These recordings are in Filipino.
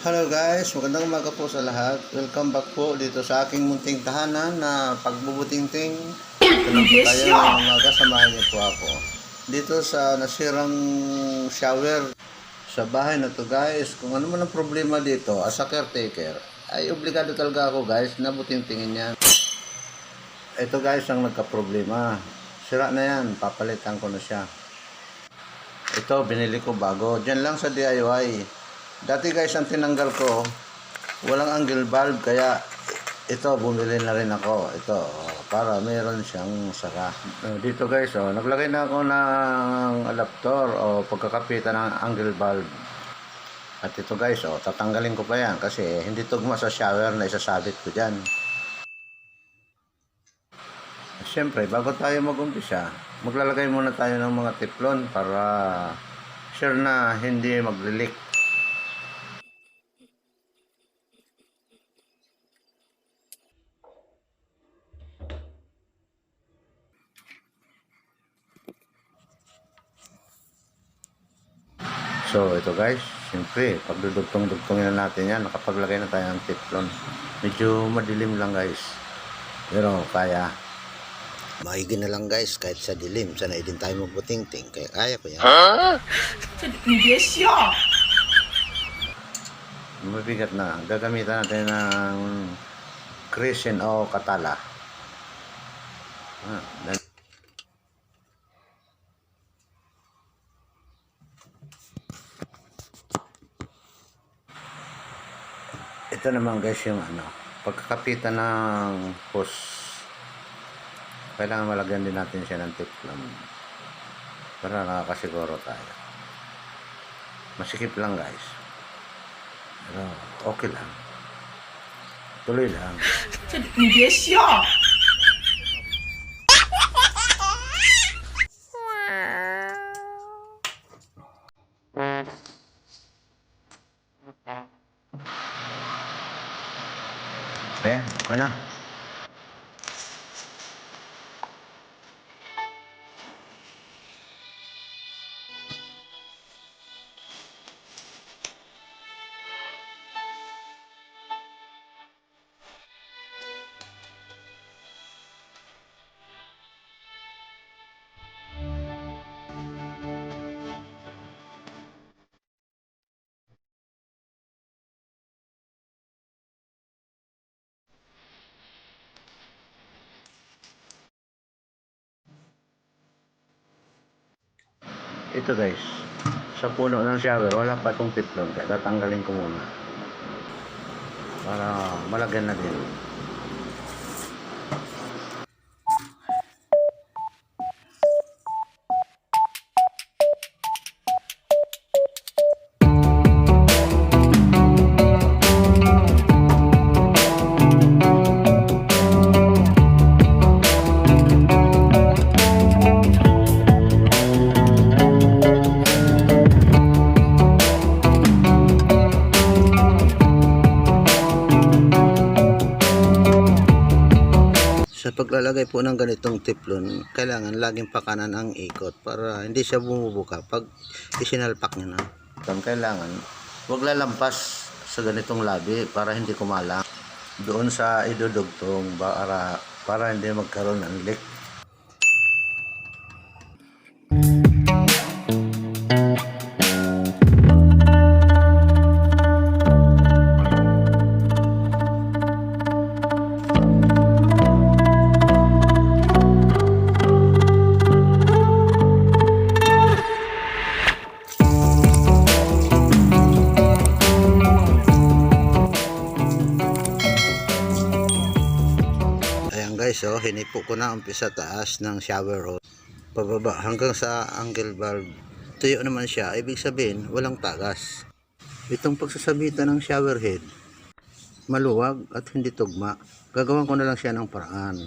Hello guys, magandang umaga po sa lahat. Welcome back po dito sa aking munting tahanan na pagbubutingting. Lang po tayo ng umaga, samahan niyo po ako. Dito sa nasirang shower sa bahay na to guys, kung ano man ang problema dito as a caretaker, ay obligado talaga ako guys na butingtingin yan. Ito guys ang nagka-problema. Sira na yan, papalitan ko na siya. Ito, binili ko bago. Diyan lang sa DIY. Dati guys, ang tinanggal ko, walang angle valve, kaya ito, bumili na rin ako. Ito, oh, para mayroon siyang saka. Uh, Dito guys, oh, naglagay na ako ng adapter o pagkakapitan ng angle valve. At ito guys, oh, tatanggalin ko pa yan kasi hindi tugma sa shower na isasabit ko dyan. Siyempre, bago tayo mag-umpisa, maglalagay muna tayo ng mga tiplon para sure na hindi magli-leak. So, ito guys, siyempre, pagdudugtong-dugtongin na natin yan, nakapaglagay na tayo ng teflon. Medyo madilim lang guys. Pero, kaya. Mahigi na lang guys, kahit sa dilim. Sana din tayo magbuting-ting. Kaya kaya ko yan. Ha? Hindi siya! Mabigat na. Gagamitan natin ng crescent o katala. Ah, Ito naman guys yung ano, pagkakapitan ng hose. Kailangan malagyan din natin siya ng teflon. Para nakakasiguro tayo. Masikip lang guys. Pero okay lang. Tuloy lang. 这你喂，团长。Ito guys, sa puno ng shower, wala pa itong. Kaya tatanggalin ko muna. Para malagyan na din. Paglalagay po ng ganitong tiplon, kailangan laging pakanan ang ikot para hindi siya bumubuka pag isinalpak niyo na. Ang kailangan, huwag lalampas sa ganitong labi para hindi kumalang. Doon sa idudugtong para, para hindi magkaroon ng leak. Guys, oh, hinipo ko na umpisa taas ng shower hose. Pababa hanggang sa angle valve. Tuyo naman siya, ibig sabihin walang tagas. Itong pagsasabitan ng shower head, maluwag at hindi tugma. Gagawan ko na lang siya ng paraan.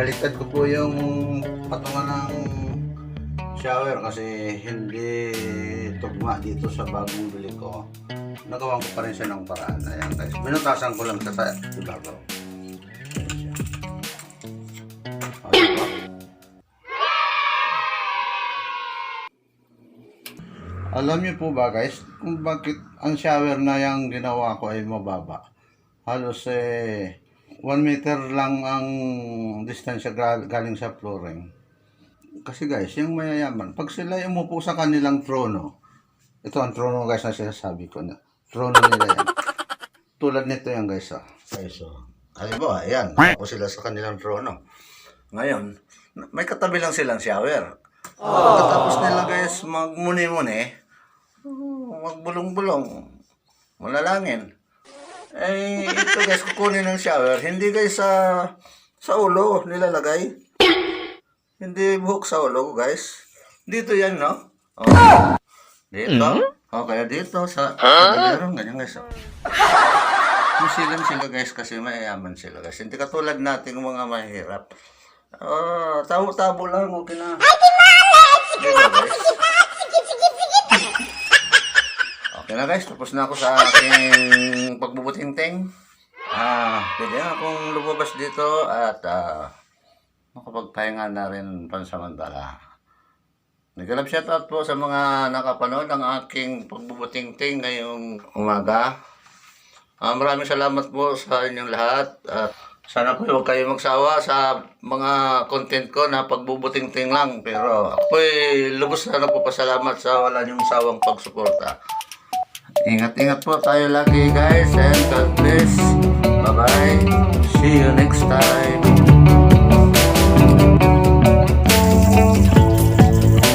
Binaliktad ko po yung patungan ng shower kasi hindi tugma dito sa bagong bili ko. Nagawan ko pa rin siya ng paraan. Ayan guys. Binutasan ko lang siya sa ibabaw. Alam niyo po ba guys, kung bakit ang shower na yung ginawa ko ay mababa? Halos eh, 1 meter lang ang distansya gal- galing sa flooring. Kasi guys, yung mayayaman, pag sila umupo sa kanilang trono, ito ang trono guys na sinasabi ko na, trono nila yan. Tulad nito yan guys ah. Guys oh. Halimbawa, ayan, ako sila sa kanilang trono. Ngayon, may katabi lang silang shower. Pagkatapos nila guys magmuni-muni, oh, magbulong-bulong, malalangin. Eh, ito guys, kukunin ng shower. Hindi guys sa sa ulo nilalagay. Hindi buhok sa ulo guys. Dito yan, no? Oh. Dito. O, kaya dito sa... Huh? Ganyan guys. oh. Masilang sila guys kasi mayayaman sila guys. Hindi katulad nating mga mahirap. Oh, tabo-tabo lang, okay na. Diba, guys? Okay na guys, tapos na ako sa aking pagbubuting-ting. Ah, pwede akong lumabas dito at ah, makapagpahinga na rin pansamantala. Nagkalap shoutout po sa mga nakapanood ng aking pagbubuting-ting ngayong umaga. Ah, maraming salamat po sa inyong lahat. At sana po huwag kayo magsawa sa mga content ko na pagbubuting-ting lang. Pero ako ay lubos na nagpapasalamat sa wala niyong sawang pagsuporta. Ingat-ingat po tayo lagi guys and God bless. Bye-bye. See you next time.